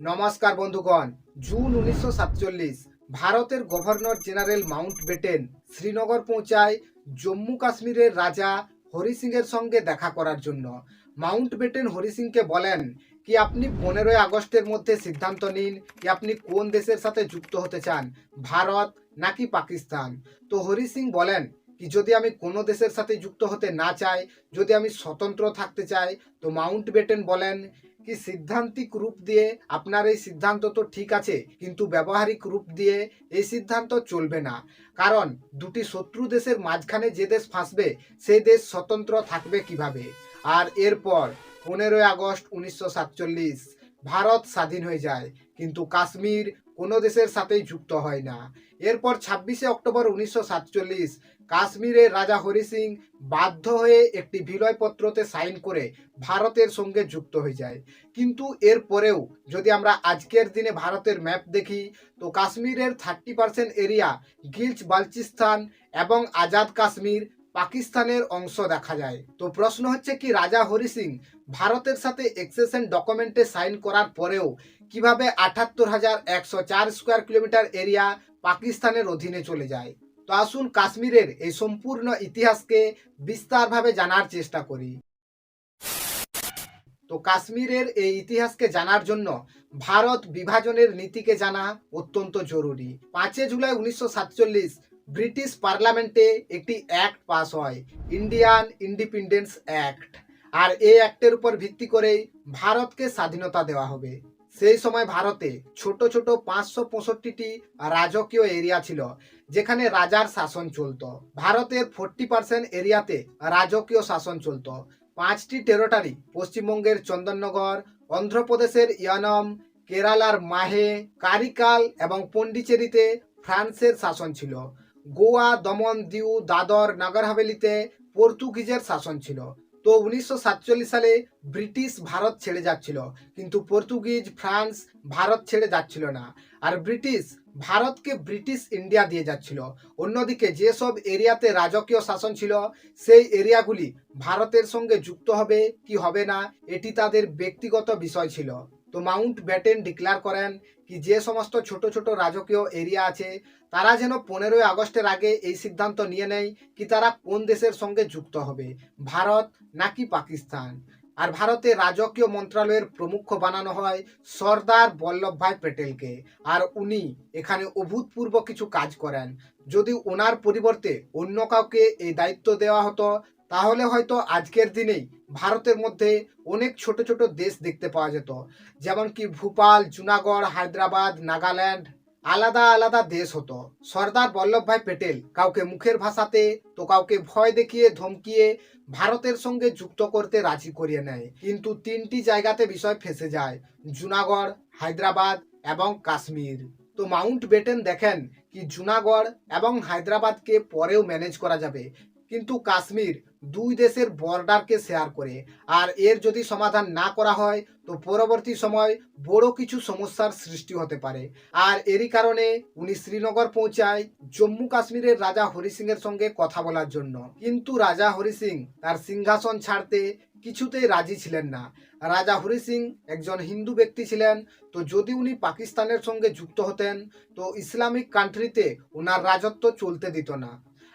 নমস্কার বন্ধুগণ, জুন উনিশশো সাতচল্লিশ, ভারতের governor general Mountbatten Srinagar পৌঁছায় জম্মু কাশ্মীরের রাজা হরি সিংয়ের সঙ্গে দেখা করার জন্য। মাউন্ট বেটেন হরি সিংকে বলেন, কি আপনি পনেরোই আগস্টের মধ্যে সিদ্ধান্ত নিন কি আপনি কোন দেশের সাথে যুক্ত হতে চান, ভারত নাকি পাকিস্তান? তো হরি সিং বলেন, কি যদি আমি কোনো দেশের সাথে যুক্ত হতে না চাই, যদি আমি স্বতন্ত্র থাকতে চাই, তো মাউন্ট বেটেন বলেন কি সিদ্ধান্তিক রূপ দিয়ে আপনার এই সিদ্ধান্ত তো ঠিক আছে, কিন্তু ব্যবহারিক রূপ দিয়ে এই সিদ্ধান্ত চলবে না। কারণ দুটি শত্রু দেশের মাঝখানে যে দেশ ফাঁসবে সেই দেশ স্বতন্ত্র থাকবে কীভাবে? আর এরপর পনেরোই আগস্ট উনিশশো সাতচল্লিশ, ভারত স্বাধীন হয়ে যায়, কিন্তু কাশ্মীর কোনো দেশের সাথেই যুক্ত হয় না। এরপর ছাব্বিশে অক্টোবর উনিশশো সাতচল্লিশ কাশ্মীরের রাজা হরি সিং বাধ্য হয়ে একটি বিলয়পত্রতে সাইন করে ভারতের সঙ্গে যুক্ত হয়ে যায়। কিন্তু এর পরেও যদি আমরা আজকের দিনে ভারতের ম্যাপ দেখি, তো কাশ্মীরের thirty percent area Gilgit, Baltistan এবং আজাদ কাশ্মীর পাকিস্তানের অংশ দেখা যায়। তো প্রশ্ন হচ্ছে কি, রাজা হরি সিং ভারতের সাথে এক্সেশন ডকুমেন্টে সাইন করার পরেও কীভাবে আটাত্তর হাজার একশো চার স্কোয়ার কিলোমিটার এরিয়া পাকিস্তানের অধীনে চলে যায়? তো আসুন কাশ্মীরের এই সম্পূর্ণ ইতিহাসকে বিস্তারভাবে জানার চেষ্টা করি। তো কাশ্মীরের এই ইতিহাসকে জানার জন্য ভারত বিভাজনের নীতিকে জানা অত্যন্ত জরুরি। পাঁচে জুলাই উনিশশো সাতচল্লিশ ব্রিটিশ পার্লামেন্টে একটি অ্যাক্ট পাস হয়, ইন্ডিয়ান ইন্ডিপেন্ডেন্স অ্যাক্ট। আর এই অ্যাক্টের উপর ভিত্তি করেই ভারতকে স্বাধীনতা দেওয়া হবে। সেই সময় ভারতে ছোট ছোট পাঁচশো পঁয়ষট্টিটি রাজকীয় এরিয়া ছিল। যেখানে রাজার শাসন চলত। ভারতের ফোরটি পার্সেন্ট এরিয়াতে রাজকীয় শাসন চলত। পাঁচটি টেরোটারি পশ্চিমবঙ্গের চন্দননগর, অন্ধ্রপ্রদেশের ইয়ানম, কেরালার মাহে, কারিকাল এবং পন্ডিচেরিতে ফ্রান্সের শাসন ছিল। গোয়া, দমন, দিউ, দাদর নাগর হাভেলিতে পর্তুগিজের শাসন ছিল। তো উনিশশো সাতচল্লিশ সালে ব্রিটিশ ভারত ছেড়ে যাচ্ছিল, কিন্তু পর্তুগিজ, ফ্রান্স ভারত ছেড়ে যাচ্ছিল না। আর ব্রিটিশ ভারতকে ব্রিটিশ ইন্ডিয়া দিয়ে যাচ্ছিল। অন্যদিকে যেসব এরিয়াতে রাজকীয় শাসন ছিল, সেই এরিয়াগুলি ভারতের সঙ্গে যুক্ত হবে কি হবে না, এটি তাদের ব্যক্তিগত বিষয় ছিল। তো মাউন্ট ব্যাটেন ডিক্লেয়ার করেন কি যে সমস্ত ছোট ছোট রাজকীয় এরিয়া আছে, তারা যেন পনেরোই আগস্টের আগে এই সিদ্ধান্ত নিয়ে নেয় কি তারা কোন দেশের সঙ্গে যুক্ত হবে, ভারত নাকি পাকিস্তান? আর ভারতে রাজকীয় মন্ত্রণালয়ের প্রমুখ বানানো হয় সর্দার বল্লভভাই প্যাটেলকে আর উনি এখানে অভূতপূর্ব কিছু কাজ করেন। যদি ওনার পরিবর্তে অন্য কাউকে এই দায়িত্ব দেওয়া হতো তাহলে হয়তো আজকের দিনেই ভারতের মধ্যে অনেক ছোট ছোট দেশ দেখতে পাওয়া যেত। যেমন কি ভূপাল, জুনাগড়, হায়দ্রাবাদ, নাগাল্যান্ড, আলাদা আলাদা দেশ হতো। সর্দার বল্লভভাই পেটেল কাউকে মুখের ভাষাতে, তো কাউকে ভয় দেখিয়ে, ধমকিয়ে ভারতের সঙ্গে যুক্ত করতে রাজি করিয়ে নেয়। কিন্তু তিনটি জায়গাতে বিষয় ফেসে যায়, জুনাগড়, হায়দ্রাবাদ এবং কাশ্মীর। তো মাউন্ট বেটেন দেখেন কি জুনাগড় এবং হায়দ্রাবাদকে পরেও ম্যানেজ করা যাবে। কিন্তু কাশ্মীর দুই দেশের বর্ডারকে শেয়ার করে। আর এর যদি সমাধান না করা হয়, তো পরবর্তী সময় বড় কিছু সমস্যার সৃষ্টি হতে পারে। আর এরই কারণে উনি শ্রীনগর পৌঁছায় জম্মু কাশ্মীরের রাজা হরি সিং এর সঙ্গে কথা বলার জন্য। কিন্তু রাজা হরি সিং তার সিংহাসন ছাড়তে কিছুতেই রাজি ছিলেন না। রাজা হরি সিং একজন হিন্দু ব্যক্তি ছিলেন, তো যদি উনি পাকিস্তানের সঙ্গে যুক্ত হতেন, তো ইসলামিক কান্ট্রিতে ওনার রাজত্ব চলতে দিত না।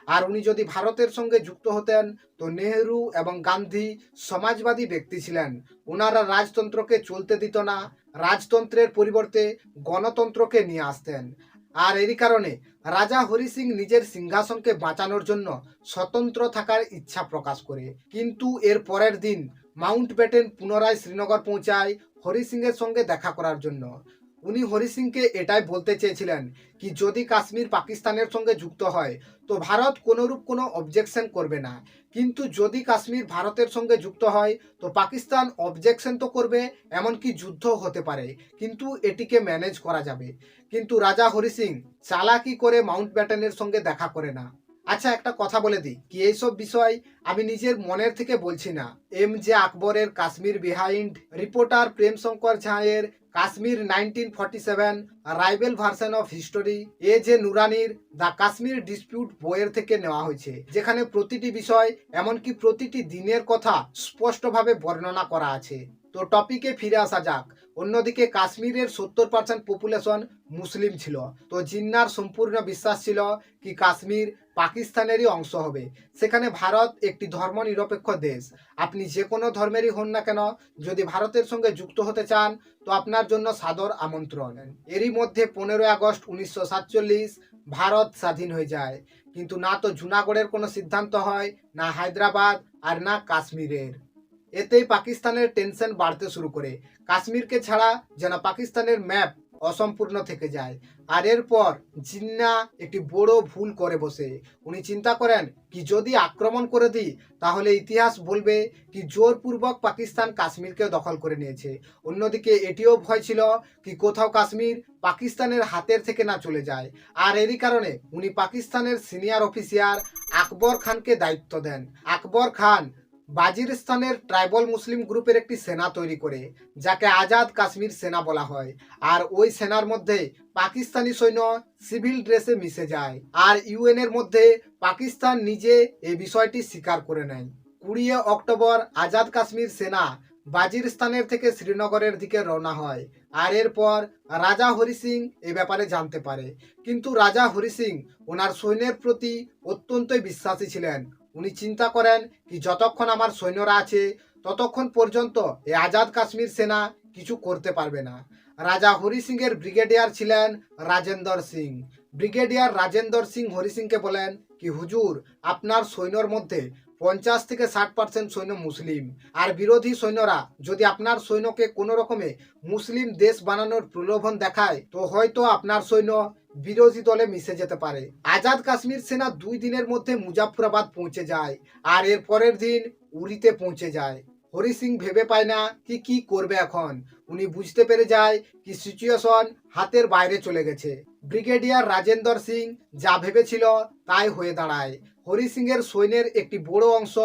আর উনি যদি ভারতের সঙ্গে যুক্ত হতেন, তো নেহেরু এবং গান্ধী সমাজবাদী ব্যক্তি ছিলেন। ওনারা রাজতন্ত্রকে চলতে দিত না, রাজতন্ত্রের পরিবর্তে গণতন্ত্রকে নিয়ে আসতেন। আর এরই কারণে রাজা হরি সিং নিজের সিংহাসনকে বাঁচানোর জন্য স্বতন্ত্র থাকার ইচ্ছা প্রকাশ করে। কিন্তু এর পরের দিন মাউন্ট ব্যাটেন পুনরায় শ্রীনগর পৌঁছায় হরি সিংয়ের সঙ্গে দেখা করার জন্য। উনি হরি সিংকে এটাই বলতে চেয়েছিলেন কি যদি কাশ্মীর পাকিস্তানের সঙ্গে যুক্ত হয়, তো ভারত কোনোরূপ কোনো অবজেকশন করবে না। কিন্তু যদি কাশ্মীর ভারতের সঙ্গে যুক্ত হয়, তো পাকিস্তান অবজেকশন তো করবে, এমনকি যুদ্ধ হতে পারে। কিন্তু এটিকে ম্যানেজ করা যাবে। কিন্তু রাজা হরি সিং চালাকি করে মাউন্ট ব্যাটেনের সঙ্গে দেখা করে না। আচ্ছা একটা কথা বলে দিই। কি এইসব বিষয় আমি নিজের মনের থেকে বলছি না। এম জে আকবরের কাশ্মীর বিহাইন্ড রিপোর্টার প্রেম শঙ্কর ঝাঁয়ের Kashmir nineteen forty seven রাইবেল version of history, A G নুরানির the Kashmir dispute বইয়ের থেকে নেওয়া হয়েছে, যেখানে প্রতিটি বিষয়, এমনকি প্রতিটি দিনের কথা স্পষ্টভাবে বর্ণনা করা আছে। তো টপিকে ফিরে আসা যাক। অন্যদিকে কাশ্মীরের সত্তর পার্সেন্ট পপুলেশন মুসলিম ছিল। তো জিন্নার সম্পূর্ণ বিশ্বাস ছিল কি কাশ্মীর পাকিস্তানেরই অংশ হবে। সেখানে ভারত একটি ধর্মনিরপেক্ষ দেশ। আপনি যে কোনো ধর্মেরই হন না কেন, যদি ভারতের সঙ্গে যুক্ত হতে চান, তো আপনার জন্য সাদর আমন্ত্রণ। এরই মধ্যে পনেরোই আগস্ট উনিশশো সাতচল্লিশ ভারত স্বাধীন হয়ে যায়। কিন্তু না তো জুনাগড়ের কোনো সিদ্ধান্ত হয়, না হায়দ্রাবাদ আর না কাশ্মীরের। এতেই পাকিস্তানের টেনশন বাড়তে শুরু করে। কাশ্মীরকে ছাড়া যেন পাকিস্তানের ম্যাপ অসম্পূর্ণ থেকে যায়। আর এরপর জিন্না একটি বড় ভুল করে বসে। উনি চিন্তা করেন, কি যদি আক্রমণ করে দিই, তাহলে ইতিহাস বলবে কি জোরপূর্বক পাকিস্তান কাশ্মীরকে দখল করে নিয়েছে। অন্যদিকে এটিও ভয় ছিল কি কোথাও কাশ্মীর পাকিস্তানের হাতের থেকে না চলে যায়। আর এরই কারণে উনি পাকিস্তানের সিনিয়র অফিসিয়ার আকবর খানকে দায়িত্ব দেন। আকবর খান বাজিরস্তানের ট্রাইবাল মুসলিম গ্রুপের একটি সেনা তৈরি করে, যাকে আজাদ কাশ্মীর সেনা বলা হয়। আর ওই সেনার মধ্যে পাকিস্তানি সৈন্য সিভিল ড্রেসে মিশে যায়। আর ইউএন এর মধ্যে পাকিস্তান নিজে এই বিষয়টি স্বীকার করে নেয়। কুড়ি অক্টোবর আজাদ কাশ্মীর সেনা বাজিরস্তানের থেকে শ্রীনগরের দিকে রওনা হয়। আর এরপর রাজা হরি সিং এ ব্যাপারে জানতে পারে। কিন্তু রাজা হরি সিং ওনার সৈন্যের প্রতি অত্যন্তই বিশ্বাসী ছিলেন। উনি চিন্তা করেন কি যতক্ষণ আমার সৈন্যরা আছে, ততক্ষণ পর্যন্ত এ আজাদ কাশ্মীর সেনা কিছু করতে পারবে না। রাজা হরি সিংয়ের ব্রিগেডিয়ার ছিলেন রাজেন্দর সিং। ব্রিগেডিয়ার রাজেন্দর সিং হরি সিংকে বলেন কি, হুজুর, আপনার সৈন্যর মধ্যে পঞ্চাশ থেকে ষাট পার্সেন্ট সৈন্য মুসলিম। আর বিরোধী সৈন্যরা, যদি আপনার সৈন্যকে কোনো রকমে মুসলিম দেশ বানানোর প্রলোভন দেখায়, তো হয়তো আপনার সৈন্য বিরোধী দলে মিশে যেতে পারে। আজাদ কাশ্মীর সেনা দুই দিনের মধ্যে মুজাফরাবাদ পৌঁছে যায়, আর এর পরের দিন উড়িতে পৌঁছে যায়। হরি সিং ভেবে পায় না কি কি করবে এখন। উনি বুঝতে পেরে যায় কি সিচুয়েশন হাতের বাইরে চলে গেছে। ব্রিগেডিয়ার রাজেন্দর সিং যা ভেবেছিল তাই হয়ে দাঁড়ায়। হরি সিং এর সৈন্যের একটি বড় অংশ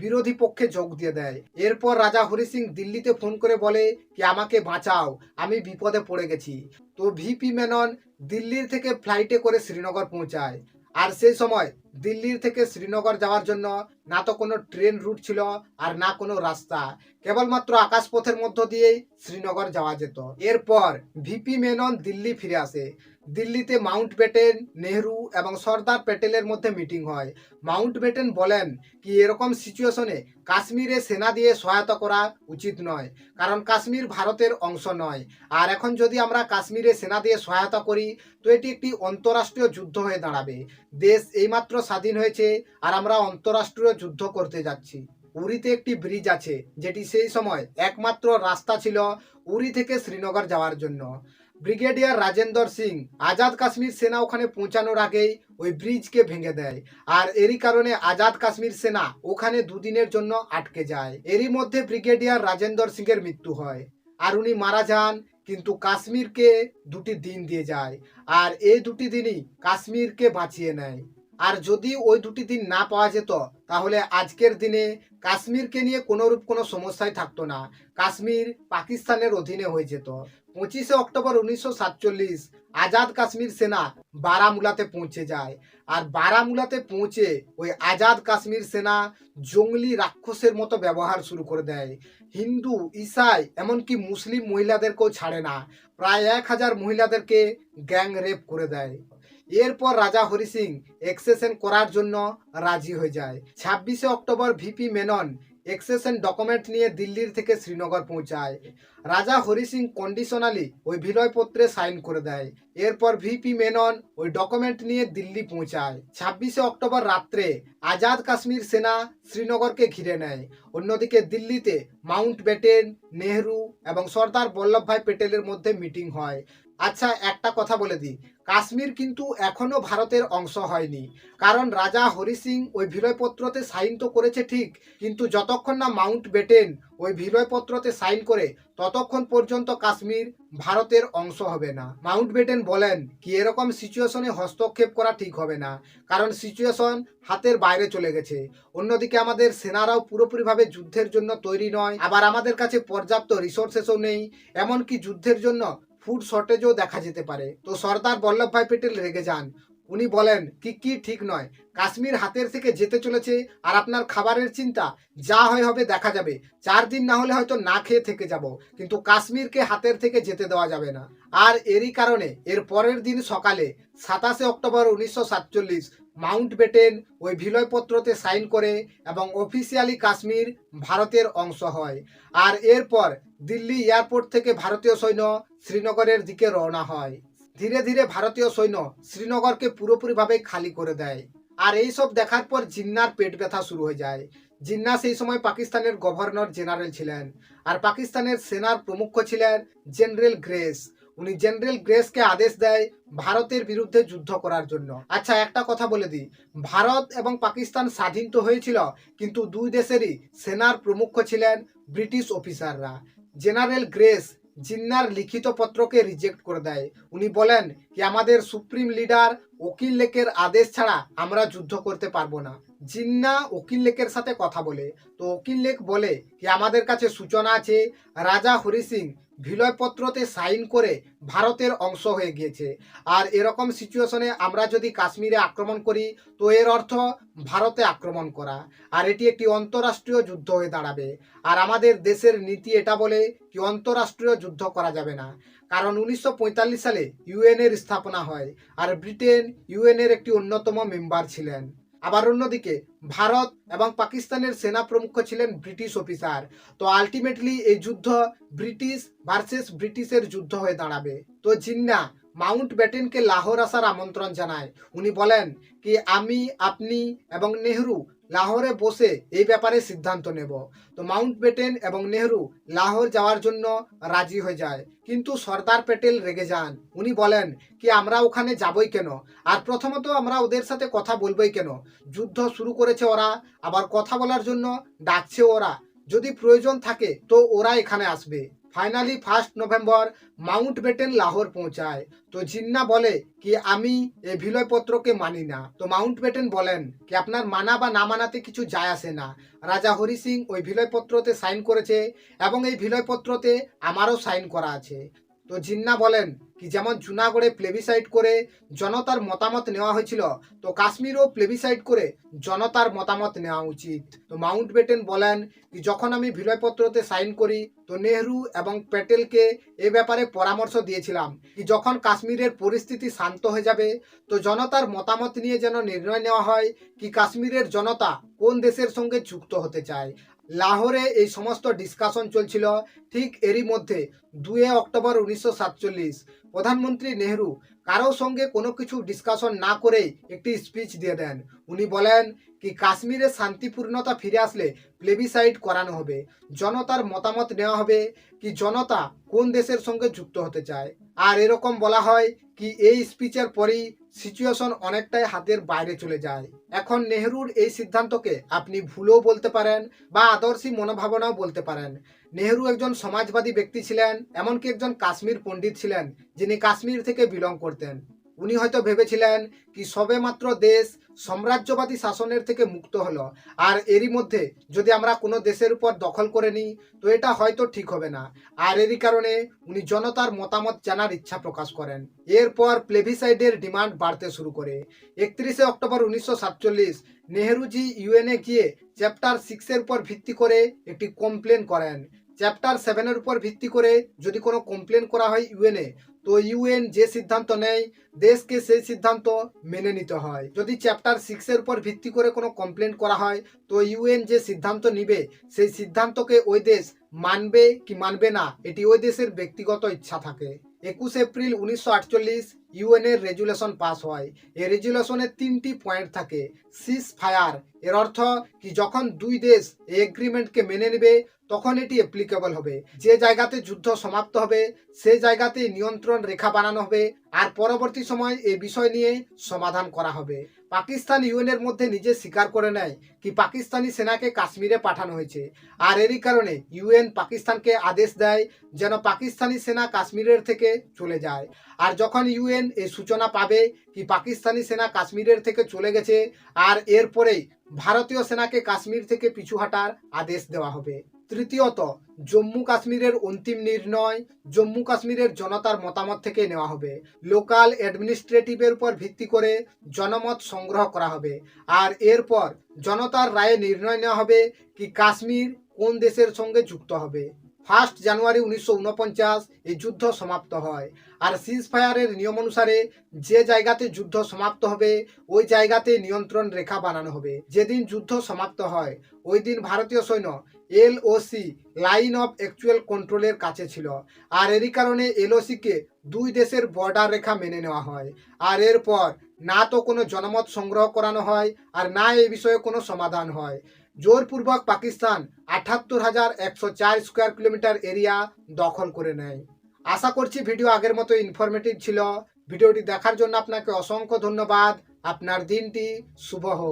বিরোধী পক্ষে যোগ দিয়ে দেয়। এরপর রাজা হরি সিং দিল্লিতে ফোন করে বলে কি, আমাকে বাঁচাও, আমি বিপদে পড়ে গেছি। তো ভিপি মেনন দিল্লির থেকে ফ্লাইটে করে শ্রীনগর পৌঁছায়। আর সেই সময় দিল্লির থেকে শ্রীনগর যাওয়ার জন্য না তো কোনো ট্রেন রুট ছিল আর না কোনো রাস্তা। কেবলমাত্র আকাশপথের মধ্য দিয়েই শ্রীনগর যাওয়া যেত। এরপর ভিপি মেনন দিল্লি ফিরে আসে। দিল্লিতে মাউন্ট বেটেন, নেহরু এবং সর্দার প্যাটেলের মধ্যে মিটিং হয়। মাউন্ট বেটেন বলেন কি, এরকম সিচুয়েশনে কাশ্মীরে সেনা দিয়ে সহায়তা করা উচিত নয়, কারণ কাশ্মীর ভারতের অংশ নয়। আর এখন যদি আমরা কাশ্মীরে সেনা দিয়ে সহায়তা করি, তো এটি একটি অন্তরাষ্ট্রীয় যুদ্ধ হয়ে দাঁড়াবে। দেশ এইমাত্র স্বাধীন হয়েছে আর আমরা অন্তরাষ্ট্রীয় যুদ্ধ করতে যাচ্ছি। উরিতে একটি ব্রিজ আছে, যেটি সেই সময় একমাত্র রাস্তা ছিল উরি থেকে শ্রীনগর যাওয়ার জন্য। ব্রিগেডিয়ার রাজেন্দর সিং আজাদ কাশ্মীর সেনা ওখানে পৌঁছানোর আগেই ওই ব্রিজকে ভেঙে দেয় আর এরই কারণে আজাদ কাশ্মীর সেনা ওখানে দুদিনের জন্য আটকে যায়। এরই মধ্যে ব্রিগেডিয়ার রাজেন্দর সিং এর মৃত্যু হয় আর উনি মারা যান, কিন্তু কাশ্মীরকে দুটি দিন দিয়ে যায় আর এই দুটি দিনই কাশ্মীরকে বাঁচিয়ে নেয়। আর যদি ওই দুটি দিন না পাওয়া যেত, তাহলে আজকের দিনে কাশ্মীরকে নিয়ে কোনোরূপ কোনো সমস্যাই থাকতো না। কাশ্মীর পাকিস্তানের অধীনে হয়ে যেত। পঁচিশে অক্টোবর উনিশশো সাতচল্লিশ আজাদ কাশ্মীর সেনা বারামুলাতে পৌঁছে যায়। আর বারামুলাতে পৌঁছে ওই আজাদ কাশ্মীর সেনা জঙ্গলি রাক্ষসের মতো ব্যবহার শুরু করে দেয়। হিন্দু, ইসাই, এমনকি মুসলিম মহিলাদেরকেও ছাড়ে না। প্রায় এক হাজার মহিলাদেরকে গ্যাং রেপ করে দেয়। এরপর রাজা হরি সিং এক্সেশন করার জন্য রাজি হয়ে যায়। ছাব্বিশে October VP Menon accession document নিয়ে দিল্লির থেকে শ্রীনগর পৌঁছায়। রাজা হরি সিং কন্ডিশনালি ওই বিলয়পত্রে সাইন করে দেয়। এরপর ভিপি মেনন ওই ডকুমেন্ট নিয়ে দিল্লি পৌঁছায়। ছাব্বিশে অক্টোবর রাত্রে আজাদ কাশ্মীর সেনা শ্রীনগরকে ঘিরে নেয়। অন্যদিকে দিল্লিতে মাউন্ট বেটেন, নেহরু এবং সর্দার বল্লভভাই পেটেলের মধ্যে মিটিং হয়। আচ্ছা একটা কথা বলে দিই। কাশ্মীর কিন্তু এখনও ভারতের অংশ হয়নি। কারণ রাজা হরি সিং ওই বিলয়পত্রতে সাইন তো করেছে ঠিক, কিন্তু যতক্ষণ না মাউন্ট বেটেন ওই বিলয়পত্রতে সাইন করে, ততক্ষণ পর্যন্ত কাশ্মীর ভারতের অংশ হবে না। মাউন্ট বেটেন বলেন, কি এরকম সিচুয়েশনে হস্তক্ষেপ করা ঠিক হবে না, কারণ সিচুয়েশন হাতের বাইরে চলে গেছে। অন্যদিকে আমাদের সেনারাও পুরোপুরিভাবে যুদ্ধের জন্য তৈরি নয়, আবার আমাদের কাছে পর্যাপ্ত রিসোর্সেসও নেই, এমনকি যুদ্ধের জন্য ফুড শর্টেজও দেখা যেতে পারে। তো সর্দার বল্লভভাই পেটেল রেগে যান। উনি বলেন, কি কি ঠিক নয়। কাশ্মীর হাতের থেকে যেতে চলেছে আর আপনার খাবারের চিন্তা যা হয় হবে দেখা যাবে। চার দিন না হলে হয়তো না খেয়ে থেকে যাব, কিন্তু কাশ্মীরকে হাতের থেকে যেতে দেওয়া যাবে না। আর এরই কারণে এর পরের দিন সকালে সাতাশে অক্টোবর উনিশশো সাতচল্লিশ মাউন্ট বেটেন ওই বিলয়পত্রতে সাইন করে এবং অফিসিয়ালি কাশ্মীর ভারতের অংশ হয়। আর এরপর দিল্লি এয়ারপোর্ট থেকে ভারতীয় সৈন্য শ্রীনগরের দিকে রওনা হয়। ধীরে ধীরে ভারতীয় সৈন্য শ্রীনগরকে পুরোপুরিভাবে খালি করে দেয়। আর এই সব দেখার পর জিন্নার পেট ব্যথা শুরু হয়ে যায়। জিন্না সেই সময় পাকিস্তানের গভর্নর জেনারেল ছিলেন আর পাকিস্তানের সেনার প্রমুখ ছিলেন জেনারেল গ্রেস। উনি জেনারেল গ্রেসকে আদেশ দেয় ভারতের বিরুদ্ধে যুদ্ধ করার জন্য। আচ্ছা একটা কথা বলে দিই। ভারত এবং পাকিস্তান স্বাধীন তো হয়েছিল, কিন্তু দুই দেশেরই সেনার প্রমুখ ছিলেন ব্রিটিশ অফিসাররা। জেনারেল গ্রেস জিন্নার লিখিত পত্রকে রিজেক্ট করে দেয়। উনি বলেন কি, আমাদের সুপ্রিম লিডার ওকিল লেকের আদেশ ছাড়া আমরা যুদ্ধ করতে পারব না। জিন্না ওকিল লেকের সাথে কথা বলে। তো ওকিল লেক বলে কি, আমাদের কাছে সূচনা আছে। রাজা হরি সিং ভিলয়পত্রতে সাইন করে ভারতের অংশ হয়ে গিয়েছে। আর এরকম সিচুয়েশনে আমরা যদি কাশ্মীরে আক্রমণ করি, তো এর অর্থ ভারতে আক্রমণ করা। আর এটি একটি অন্তরাষ্ট্রীয় যুদ্ধ হয়ে দাঁড়াবে। আর আমাদের দেশের নীতি এটা বলে কি অন্তরাষ্ট্রীয় যুদ্ধ করা যাবে না। কারণ উনিশশো পঁয়তাল্লিশ সালে ইউএনের স্থাপনা হয়, আর ব্রিটেন ইউএনের একটি অন্যতম মেম্বার ছিলেন। আবার অন্যদিকে, ভারত এবং পাকিস্তানের সেনা প্রমুখ ছিলেন ব্রিটিশ অফিসার। তো আলটিমেটলি এই যুদ্ধ ব্রিটিশ ভার্সেস ব্রিটিশের যুদ্ধ হয়ে দাঁড়াবে। তো জিন্না, মাউন্ট ব্যাটেনকে লাহোর আসার আমন্ত্রণ জানায়। উনি বলেন কি, আমি, আপনি এবং নেহরু লাহোরে বসে এই ব্যাপারে সিদ্ধান্ত নেব। তো মাউন্ট ব্যাটেন এবং নেহরু লাহোর যাওয়ার জন্য রাজি হয়ে যায়। কিন্তু সর্দার প্যাটেল রেগে যান। উনি বলেন, কি আমরা ওখানে যাবই কেন? আর প্রথমত আমরা ওদের সাথে কথা বলবোই কেন? যুদ্ধ শুরু করেছে ওরা, আবার কথা বলার জন্য ডাকছে ওরা। যদি প্রয়োজন থাকে তো ওরা এখানে আসবে। Finally first November Mountbatten Lahore পৌঁছায়। তো জিন্না বলে কি, আমি এই বিলয়পত্রকে মানি না। তো মাউন্ট বেটেন বলেন কি, আপনার মানা বা না মানাতে কিছু যায় আসে না। রাজা হরি সিং ওই বিলয়পত্রতে সাইন করেছে এবং এই বিলয়পত্রতে আমারও সাইন করা আছে। তো জিন্না বলেন কি যেমন জুনাগড়ে প্লেবিসাইড করে জনতার মতামত নেওয়া হয়েছিল, তো কাশ্মীরও প্লেবিসাইড করে জনতার মতামত নেওয়া উচিত। তো মাউন্ট বেটেন বলেন কি, যখন আমি বিলয়পত্রতে সাইন করি, তো নেহরু এবং প্যাটেলকে এ ব্যাপারে পরামর্শ দিয়েছিলাম কি, যখন কাশ্মীরের পরিস্থিতি শান্ত হয়ে যাবে, তো জনতার মতামত নিয়ে যেন নির্ণয় নেওয়া হয় কি, কাশ্মীরের জনতা কোন দেশের সঙ্গে যুক্ত হতে চায়। লাহোরে এই সমস্ত ডিসকাশন চলছিল। ঠিক এরই মধ্যে দুয়ে অক্টোবর উনিশশো সাতচল্লিশ, প্রধানমন্ত্রী নেহরু কারও সঙ্গে কোনো কিছু ডিসকাশন না করেই একটি স্পিচ দিয়ে দেন। উনি বলেন কি, কাশ্মীরে শান্তিপূর্ণতা ফিরে আসলে প্লেবিসাইড করানো হবে, জনতার মতামত নেওয়া হবে, কি জনতা কোন দেশের সঙ্গে যুক্ত হতে চায়? আর এরকম বলা হয় কি এই স্পিচের পরেই সিচুয়েশন অনেকটাই হাতের বাইরে চলে যায়। এখন নেহরুর এই সিদ্ধান্তকে আপনি ভুলও বলতে পারেন বা আদর্শী মনোভাবনাও বলতে পারেন। নেহরু একজন সমাজবাদী ব্যক্তি ছিলেন, এমনকি একজন কাশ্মীর পণ্ডিত ছিলেন, যিনি কাশ্মীর থেকে বিলং করতেন। উনি হয়তো ভেবেছিলেন কি সবে মাত্র দেশ সাম্রাজ্যবাদী শাসনের থেকে মুক্ত হলো। আর এরই মধ্যে যদি আমরা কোনো দেশের উপর দখল করে নিই, তো এটা হয়তো ঠিক হবে না। আর এরই কারণে উনি জনতার মতামত জানার ইচ্ছা প্রকাশ করেন। এরপর প্লেভিসাইডের ডিমান্ড বাড়তে শুরু করে। একত্রিশে অক্টোবর উনিশশো সাতচল্লিশ নেহরুজি ইউএনএ গিয়ে চ্যাপ্টার সিক্সের উপর ভিত্তি করে একটি কমপ্লেন করেন। চ্যাপ্টার সেভেনের উপর ভিত্তি করে যদি কোনো কমপ্লেন করা হয় ইউএনএ তো ইউএন যে সিদ্ধান্ত নেয়, দেশকে সেই সিদ্ধান্ত মেনে নিতে হয়। যদি চ্যাপ্টার সিক্সের উপর ভিত্তি করে কোনো কমপ্লেন করা হয়, তো ইউএন যে সিদ্ধান্ত নিবে, সেই সিদ্ধান্তকে ওই দেশ মানবে কি মানবে না, এটি ওই দেশের ব্যক্তিগত ইচ্ছা থাকে। একুশ এপ্রিল উনিশশো আটচল্লিশ আটচল্লিশ ইউএন এর রেজুলেশন পাস হয়। এই রেজুলেশনের তিনটি পয়েন্ট থাকে। সিজ ফায়ার এর অর্থ কি যখন দুই দেশ এই এগ্রিমেন্টকে মেনে নেবে, তখন এটি অ্যাপ্লিকেবল হবে। যে জায়গাতে যুদ্ধ সমাপ্ত হবে সেই জায়গাতে নিয়ন্ত্রণ রেখা বানানো হবে, আর পরবর্তী সময় এই বিষয় নিয়ে সমাধান করা হবে। পাকিস্তান ইউএনের মধ্যে নিজে স্বীকার করে নেয় কি পাকিস্তানি সেনাকে কাশ্মীরে পাঠানো হয়েছে। আর এরই কারণে ইউএন পাকিস্তানকে আদেশ দেয় যেন পাকিস্তানি সেনা কাশ্মীরের থেকে চলে যায়। আর যখন ইউএন এই সূচনা পাবে কি পাকিস্তানি সেনা কাশ্মীরের থেকে চলে গেছে, আর এরপরেই ভারতীয় সেনাকে কাশ্মীর থেকে পিছু হাঁটার আদেশ দেওয়া হবে। তৃতীয়ত, জম্মু কাশ্মীরের অন্তিম নির্ণয় জম্মু কাশ্মীরের জনতার মতামত থেকে নেওয়া হবে। লোকাল অ্যাডমিনিস্ট্রেটিভের উপর ভিত্তি করে জনমত সংগ্রহ করা হবে। আর এরপর জনতার রায়ে নির্ণয় নেওয়া হবে কি কাশ্মীর কোন দেশের সঙ্গে যুক্ত হবে। ফার্স্ট জানুয়ারি উনিশশো উনপঞ্চাশ এই যুদ্ধ সমাপ্ত হয়। আর সিজ ফায়ারের নিয়ম অনুসারে যে জায়গাতে যুদ্ধ সমাপ্ত হবে, ওই জায়গাতে নিয়ন্ত্রণ রেখা বানানো হবে। যেদিন যুদ্ধ সমাপ্ত হয়, ওই দিন ভারতীয় সৈন্য এলওসি লাইন অফ অ্যাকচুয়াল কন্ট্রোলের কাছে ছিল। আর এরই কারণে এলওসিকে দুই দেশের বর্ডার রেখা মেনে নেওয়া হয়। আর এরপর না তো কোনো জনমত সংগ্রহ করানো হয়, আর না এই বিষয়ে কোনো সমাধান হয়। জোরপূর্বক পাকিস্তান আটাত্তর হাজার একশো চার স্কোয়ার কিলোমিটার এরিয়া দখল করে নেয়। আশা করছি ভিডিও আগের মতো ইনফরমেটিভ ছিল। ভিডিওটি দেখার জন্য আপনাকে অসংখ্য ধন্যবাদ। আপনার দিনটি শুভ হোক।